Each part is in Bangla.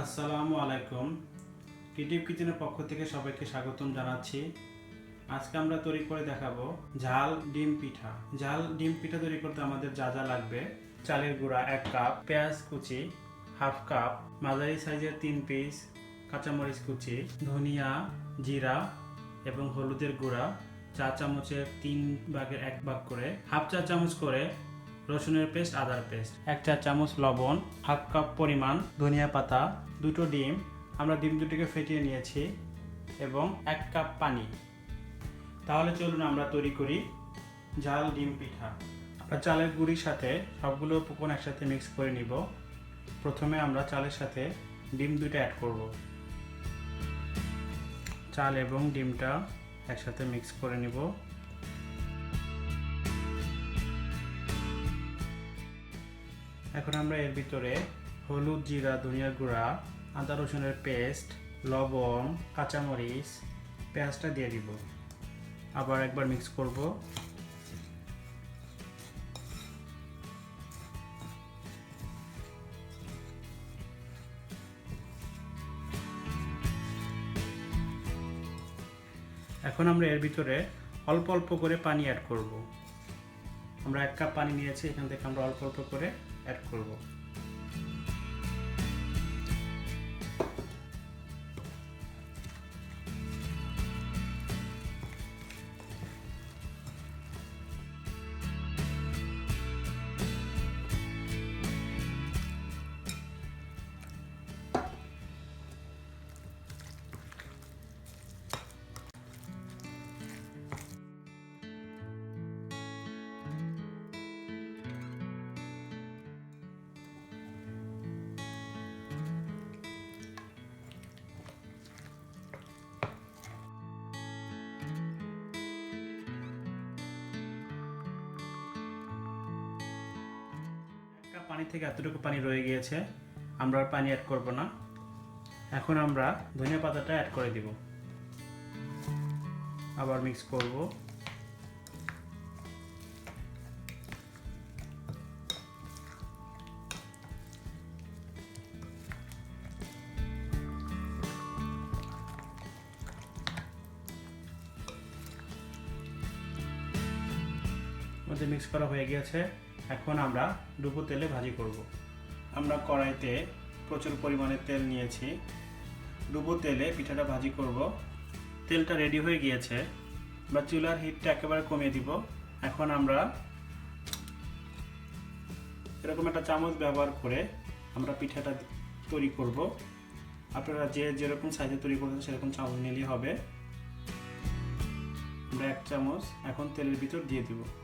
আসসালামু আলাইকুম। টিটিভ কিচেনের পক্ষ থেকে সবাইকে স্বাগতম জানাচ্ছি। আজকে আমরা তৈরি করে দেখাবো ঝাল ডিম পিঠা। ঝাল ডিম পিঠা তৈরি করতে আমাদের যা যা লাগবে, চালের গুঁড়া এক কাপ, পেঁয়াজ কুচি, হাফ কাপ, মাঝারি সাইজের তিন পিস কাঁচামরিচ কুচি, ধনিয়া, জিরা এবং হলুদের গুঁড়া, চা চামচের তিন ভাগের এক ভাগ করে, হাফ চা চামচ করে রসুনের পেস্ট, আদার পেস্ট। এক চা চামচ লবণ, হাফ কাপ পরিমাণ ধনিয়া পাতা, দুটো ডিম। আমরা ডিম দুটিকে ফেটিয়ে নিয়েছি এবং এক কাপ পানি। তাহলে চলুন আমরা তৈরি করি ঝাল ডিম পিঠা। আমরা চালের গুঁড়ির সাথে সবগুলো উপকরণ একসাথে মিক্স করে নিব। প্রথমে আমরা চালের সাথে ডিম দুটো অ্যাড করব। চাল এবং ডিমটা একসাথে মিক্স করে নিব। এখন আমরা এর ভিতরে হলুদ জিরা ধনিয়ার গুঁড়া, আদা রসুনের পেস্ট, লবণ, কাঁচামরিচ, পেঁয়াজটা দিয়ে দিব। আবার একবার মিক্স করব। এখন আমরা এর ভিতরে অল্প অল্প করে পানি অ্যাড করব। আমরা এক কাপ পানি নিয়েছি, এখান থেকে আমরা অল্প অল্প করে অ্যাড করব। পানি থেকে এতটুকু পানি রয়ে গিয়েছে, আমরা আর পানি অ্যাড করব না। এখন আমরা ধনিয়া পাতাটা অ্যাড করে দিব। আবার মিক্স করব। মধ্যে মিক্স করা হয়ে গিয়েছে। এখন আমরা ডুবো তেলে ভাজি করব। আমরা কড়াইতে প্রচুর পরিমাণে তেল নিয়েছি। ডুবো তেলে পিঠাটা ভাজি করব। তেলটা রেডি হয়ে গিয়েছে। বা চুলার হিটটা একেবারে কমিয়ে দিব। এখন আমরা এরকম একটা চামচ ব্যবহার করে আমরা পিঠাটা তৈরি করব। আপনারা যে যেরকম সাইজে তৈরি করবেন সেরকম চামচ নিলেই হবে। আমরা এক চামচ এখন তেলের ভিতর দিয়ে দিব।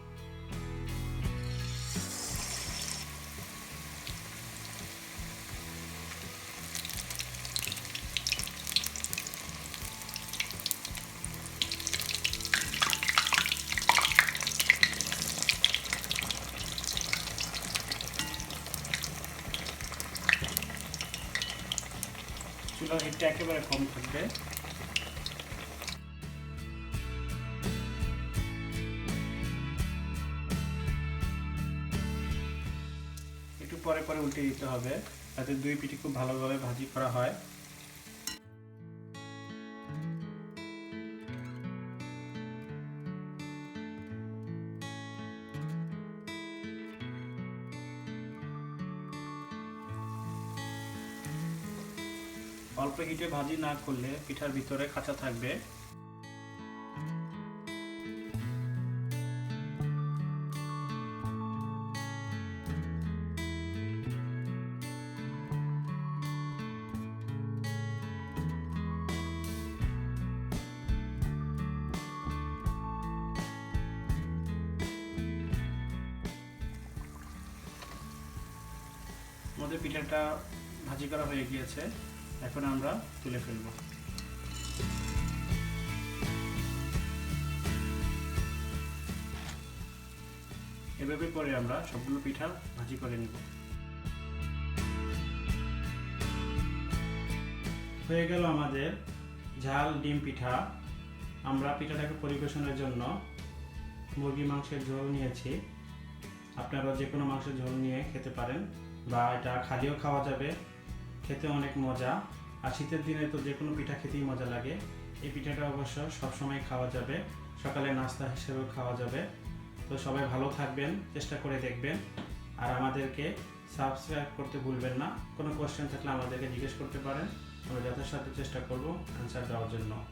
চুলার হিটটা একেবারে কম থাকবে। একটু পরে পরে উল্টে দিতে হবে। যাতে দুই পিঠি খুব ভালোভাবে ভাজি করা হয়। অল্প হিটে ভাজি না করলে পিঠার ভিতরে কাঁচা থাকবে। আমাদের পিঠাটা ভাজি করা হয়ে গিয়েছে। এখন আমরা তুলে ফেলব। এভাবে করে আমরা সবগুলো পিঠা ভাজি করে নিব। হয়ে গেল আমাদের ঝাল ডিম পিঠা। আমরা পিঠাটাকে পরিবেশনের জন্য মুরগি মাংসের ঝোল নিয়েছি। আপনারা যে কোনো মাংসের ঝোল নিয়ে খেতে পারেন বা এটা খালিও খাওয়া যাবে। খেতে অনেক মজা। আর শীতের দিনে তো যে কোনো পিঠা খেতেই মজা লাগে। এই পিঠাটা অবশ্য সবসময় খাওয়া যাবে। সকালে নাস্তা হিসেবেও খাওয়া যাবে। তো সবাই ভালো থাকবেন, চেষ্টা করে দেখবেন। আর আমাদেরকে সাবস্ক্রাইব করতে ভুলবেন না। কোনো কোয়েশ্চেন থাকলে আমাদেরকে জিজ্ঞেস করতে পারেন। আমরা যথাসাধ্য চেষ্টা করব অ্যান্সার দেওয়ার জন্য।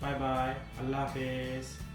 বাই বাই আল্লাহ হাফেজ।